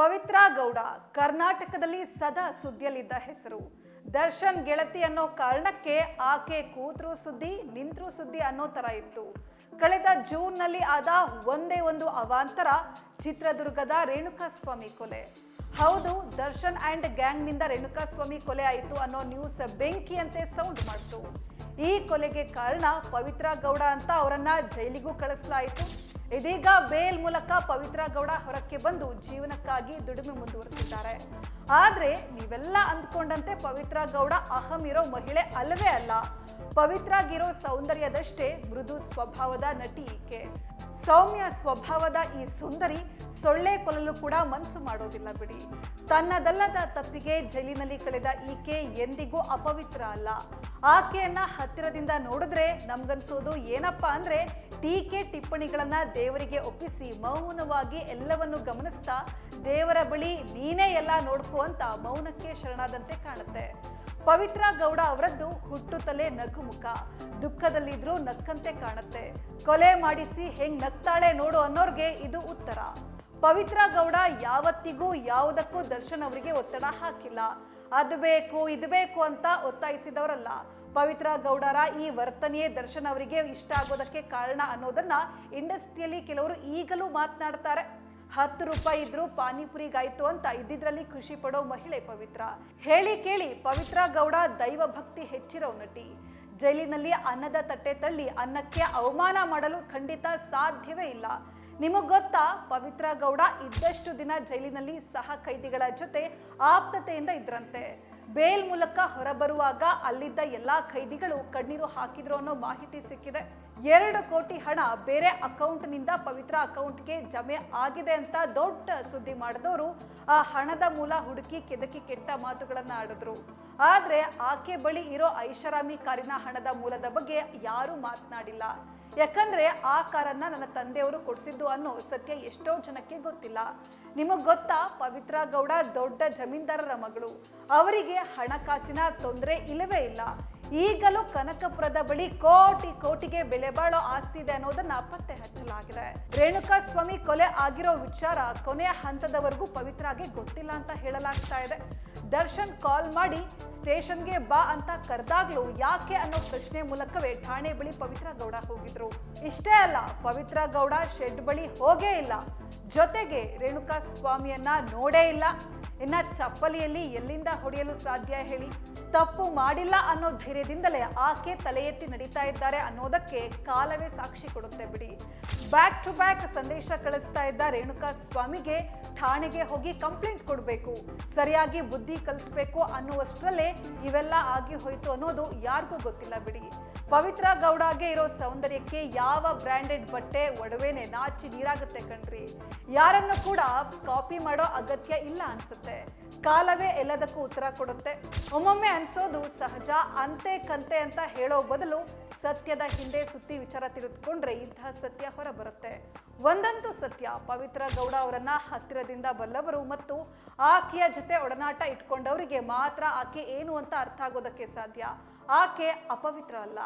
ಪವಿತ್ರ ಗೌಡ ಕರ್ನಾಟಕದಲ್ಲಿ ಸದಾ ಸುದ್ದಿಯಲ್ಲಿದ್ದ ಹೆಸರು. ದರ್ಶನ್ ಗೆಳತಿ ಅನ್ನೋ ಕಾರಣಕ್ಕೆ ಆಕೆ ಕೂತರು ಸುದ್ದಿ, ನಿಂತ್ರು ಸುದ್ದಿ ಅನ್ನೋ ತರ ಇತ್ತು. ಕಳೆದ ಜೂನ್ನಲ್ಲಿ ಆದ ಒಂದೇ ಒಂದು ಅವಾಂತರ ಚಿತ್ರದುರ್ಗದ ರೇಣುಕಾಸ್ವಾಮಿ ಕೊಲೆ. ಹೌದು, ದರ್ಶನ್ ಅಂಡ್ ಗ್ಯಾಂಗ್ನಿಂದ ರೇಣುಕಾಸ್ವಾಮಿ ಕೊಲೆ ಆಯಿತು ಅನ್ನೋ ನ್ಯೂಸ್ ಬೆಂಕಿಯಂತೆ ಸೌಂಡ್ ಮಾಡಿತು. ಈ ಕೊಲೆಗೆ ಕಾರಣ ಪವಿತ್ರ ಗೌಡ ಅಂತ ಅವರನ್ನ ಜೈಲಿಗೂ ಕಳಿಸಲಾಯಿತು. ಇದೀಗ ಬೇಲ್ ಮೂಲಕ ಪವಿತ್ರ ಗೌಡ ಹೊರಕ್ಕೆ ಬಂದು ಜೀವನಕ್ಕಾಗಿ ದುಡಿಮೆ ಮುಂದುವರಿಸಿದ್ದಾರೆ. ಆದ್ರೆ ನೀವೆಲ್ಲ ಅಂದ್ಕೊಂಡಂತೆ ಪವಿತ್ರ ಗೌಡ ಅಹಂ ಇರೋ ಮಹಿಳೆ ಅಲ್ಲವೇ ಅಲ್ಲ. ಪವಿತ್ರಾಗಿರೋ ಸೌಂದರ್ಯದಷ್ಟೇ ಮೃದು ಸ್ವಭಾವದ ನಟಿ ಈಕೆ ಸೌಮ್ಯ ಸ್ವಭಾವದ ಈ ಸುಂದರಿ ಸೊಳ್ಳೆ ಕೊಲ್ಲಲು ಕೂಡ ಮನಸ್ಸು ಮಾಡೋದಿಲ್ಲ ಬಿಡಿ. ತನ್ನದಲ್ಲದ ತಪ್ಪಿಗೆ ಜೈಲಿನಲ್ಲಿ ಕಳೆದ ಈಕೆ ಎಂದಿಗೂ ಅಪವಿತ್ರ ಅಲ್ಲ. ಆಕೆಯನ್ನ ಹತ್ತಿರದಿಂದ ನೋಡಿದ್ರೆ ನಮ್ಗನ್ಸೋದು ಏನಪ್ಪಾ ಅಂದ್ರೆ ಟೀಕೆ ಟಿಪ್ಪಣಿಗಳನ್ನ ದೇವರಿಗೆ ಒಪ್ಪಿಸಿ ಮೌನವಾಗಿ ಎಲ್ಲವನ್ನು ಗಮನಿಸ್ತಾ ದೇವರ ಬಳಿ ನೀನೇ ಎಲ್ಲ ನೋಡ್ಕೋ ಅಂತ ಮೌನಕ್ಕೆ ಶರಣಾದಂತೆ ಕಾಣುತ್ತೆ. ಪವಿತ್ರ ಗೌಡ ಅವರದ್ದು ಹುಟ್ಟುತ್ತಲೇ ನಗುಮುಖ. ದುಃಖದಲ್ಲಿದ್ರೂ ನಕ್ಕಂತೆ ಕಾಣುತ್ತೆ. ಕೊಲೆ ಮಾಡಿಸಿ ಹೆಂಗ್ ನಗ್ತಾಳೆ ನೋಡು ಅನ್ನೋರ್ಗೆ ಇದು ಉತ್ತರ. ಪವಿತ್ರ ಗೌಡ ಯಾವತ್ತಿಗೂ ಯಾವುದಕ್ಕೂ ದರ್ಶನ್ ಅವರಿಗೆ ಒತ್ತಡ ಹಾಕಿಲ್ಲ. ಅದು ಬೇಕು, ಇದು ಬೇಕು ಅಂತ ಒತ್ತಾಯಿಸಿದವರಲ್ಲ. ಪವಿತ್ರ ಗೌಡರ ಈ ವರ್ತನೆಯೇ ದರ್ಶನ್ ಅವರಿಗೆ ಇಷ್ಟ ಆಗೋದಕ್ಕೆ ಕಾರಣ ಅನ್ನೋದನ್ನ ಇಂಡಸ್ಟ್ರಿಯಲ್ಲಿ ಕೆಲವರು ಈಗಲೂ ಮಾತನಾಡ್ತಾರೆ. ಹತ್ತು ರೂಪಾಯಿ ಇದ್ರೂ ಪಾನಿಪುರಿಗಾಯ್ತು ಅಂತ ಇದ್ದಿದ್ರಲ್ಲಿ ಖುಷಿ ಪಡೋ ಮಹಿಳೆ ಪವಿತ್ರ. ಹೇಳಿ ಕೇಳಿ ಪವಿತ್ರ ಗೌಡ ದೈವ ಭಕ್ತಿ ಹೆಚ್ಚಿರೋ ನಟಿ. ಜೈಲಿನಲ್ಲಿ ಅನ್ನದ ತಟ್ಟೆ ತಳ್ಳಿ ಅನ್ನಕ್ಕೆ ಅವಮಾನ ಮಾಡಲು ಖಂಡಿತ ಸಾಧ್ಯವೇ ಇಲ್ಲ. ನಿಮಗ್ ಗೊತ್ತಾ, ಪವಿತ್ರ ಗೌಡ ಇದ್ದಷ್ಟು ದಿನ ಜೈಲಿನಲ್ಲಿ ಸಹ ಕೈದಿಗಳ ಜೊತೆ ಆಪ್ತತೆಯಿಂದ ಇದ್ರಂತೆ. ಬೇಲ್ ಮೂಲಕ ಹೊರಬರುವಾಗ ಅಲ್ಲಿದ್ದ ಎಲ್ಲಾ ಖೈದಿಗಳು ಕಣ್ಣೀರು ಹಾಕಿದ್ರು ಅನ್ನೋ ಮಾಹಿತಿ ಸಿಕ್ಕಿದೆ. ಎರಡು ಕೋಟಿ ಹಣ ಬೇರೆ ಅಕೌಂಟ್ನಿಂದ ಪವಿತ್ರ ಅಕೌಂಟ್ಗೆ ಜಮೆ ಆಗಿದೆ ಅಂತ ದೊಡ್ಡ ಸುದ್ದಿ ಮಾಡಿದವರು, ಆ ಹಣದ ಮೂಲ ಹುಡುಕಿ ಕೆದಕಿ ಕೆಟ್ಟ ಮಾತುಗಳನ್ನು ಆಡಿದ್ರು. ಆದ್ರೆ ಆಕೆ ಬಳಿ ಇರೋ ಐಷಾರಾಮಿ ಕಾರಿನ ಹಣದ ಮೂಲದ ಬಗ್ಗೆ ಯಾರೂ ಮಾತನಾಡಿಲ್ಲ. ಯಾಕಂದ್ರೆ ಆ ಕಾರನ್ನ ನನ್ನ ತಂದೆಯವರು ಕೊಡಿಸಿದ್ದು ಅನ್ನೋ ಸತ್ಯ ಎಷ್ಟೋ ಜನಕ್ಕೆ ಗೊತ್ತಿಲ್ಲ. ನಿಮಗೆ ಗೊತ್ತಾ? ಪವಿತ್ರ ಗೌಡ ದೊಡ್ಡ ಜಮೀನ್ದಾರರ ಮಗಳು. ಅವರಿಗೆ ಹಣಕಾಸಿನ ತೊಂದರೆ ಇಲ್ಲವೇ ಇಲ್ಲ. ಈಗಲೂ ಕನಕಪುರದ ಬಳಿ ಕೋಟಿ ಕೋಟಿಗೆ ಬೆಲೆ ಬಾಳೋ ಆಸ್ತಿ ಇದೆ ಅನ್ನೋದನ್ನ ಪತ್ತೆ ಹಚ್ಚಲಾಗಿದೆ. ರೇಣುಕಾ ಸ್ವಾಮಿ ಕೊಲೆ ಆಗಿರೋ ವಿಚಾರ ಕೊನೆಯ ಹಂತದವರೆಗೂ ಪವಿತ್ರಾಗೆ ಗೊತ್ತಿಲ್ಲ ಅಂತ ಹೇಳಲಾಗ್ತಾ ಇದೆ. ದರ್ಶನ್ ಕಾಲ್ ಮಾಡಿ ಸ್ಟೇಷನ್ಗೆ ಬಾ ಅಂತ ಕರೆದಾಗ್ಲೂ ಯಾಕೆ ಅನ್ನೋ ಪ್ರಶ್ನೆ ಮೂಲಕವೇ ಠಾಣೆ ಬಳಿ ಪವಿತ್ರ ಗೌಡ ಹೋಗಿದ್ರು. ಇಷ್ಟೇ ಅಲ್ಲ, ಪವಿತ್ರ ಗೌಡ ಶೆಡ್ ಬಳಿ ಹೋಗೇ ಇಲ್ಲ. ಜೊತೆಗೆ ರೇಣುಕಾ ಸ್ವಾಮಿಯನ್ನ ನೋಡೇ ಇಲ್ಲ. ಇನ್ನ ಚಪ್ಪಲಿಯಲ್ಲಿ ಎಲ್ಲಿಂದ ಹೊಡೆಯಲು ಸಾಧ್ಯ ಹೇಳಿ. ತಪ್ಪು ಮಾಡಿಲ್ಲ ಅನ್ನೋ ಧೈರ್ಯದಿಂದಲೇ ಆಕೆ ತಲೆ ಎತ್ತಿ ನಡೀತಾ ಇದ್ದಾರೆ ಅನ್ನೋದಕ್ಕೆ ಕಾಲವೇ ಸಾಕ್ಷಿ ಕೊಡುತ್ತೆ ಬಿಡಿ. ಬ್ಯಾಕ್ ಟು ಬ್ಯಾಕ್ ಸಂದೇಶ ಕಳಿಸ್ತಾ ಇದ್ದ ರೇಣುಕಾ ಸ್ವಾಮಿಗೆ ಠಾಣೆಗೆ ಹೋಗಿ ಕಂಪ್ಲೇಂಟ್ ಕೊಡಬೇಕು. ಸರಿಯಾಗಿ ಬುದ್ಧಿ ಕಲಿಸ್ಬೇಕು ಅನ್ನುವಷ್ಟರಲ್ಲೇ ಇವೆಲ್ಲ ಆಗಿ ಹೋಯ್ತು ಅನ್ನೋದು ಯಾರಿಗೂ ಗೊತ್ತಿಲ್ಲ ಬಿಡಿ. ಪವಿತ್ರ ಗೌಡಗೆ ಇರೋ ಸೌಂದರ್ಯಕ್ಕೆ ಯಾವ ಬ್ರ್ಯಾಂಡೆಡ್ ಬಟ್ಟೆ ಒಡವೆನೆ ನಾಚಿ ನೀರಾಗುತ್ತೆ ಕಣ್ರಿ? ಯಾರನ್ನು ಕೂಡ ಕಾಪಿ ಮಾಡೋ ಅಗತ್ಯ ಇಲ್ಲ ಅನ್ಸುತ್ತೆ. ಕಾಲವೇ ಎಲ್ಲದಕ್ಕೂ ಉತ್ತರ ಕೊಡುತ್ತೆ. ಒಮ್ಮೊಮ್ಮೆ ಅನ್ಸೋದು ಸಹಜ, ಅಂತೆ ಕಂತೆ ಅಂತ ಹೇಳೋ ಬದಲು ಸತ್ಯದ ಹಿಂದೆ ಸುತ್ತಿ ವಿಚಾರ ತಿಳಿದುಕೊಂಡ್ರೆ ಇಂತಹ ಸತ್ಯ ಹೊರ ಬರುತ್ತೆ ಒಂದಂತೂ ಸತ್ಯ, ಪವಿತ್ರ ಗೌಡ ಅವರನ್ನ ಹತ್ತಿರದಿಂದ ಬಲ್ಲವರು ಮತ್ತು ಆಕೆಯ ಜೊತೆ ಒಡನಾಟ ಇಟ್ಕೊಂಡವರಿಗೆ ಮಾತ್ರ ಆಕೆ ಏನು ಅಂತ ಅರ್ಥ ಆಗೋದಕ್ಕೆ ಸಾಧ್ಯ? ಆಕೆ ಅಪವಿತ್ರ ಅಲ್ಲ.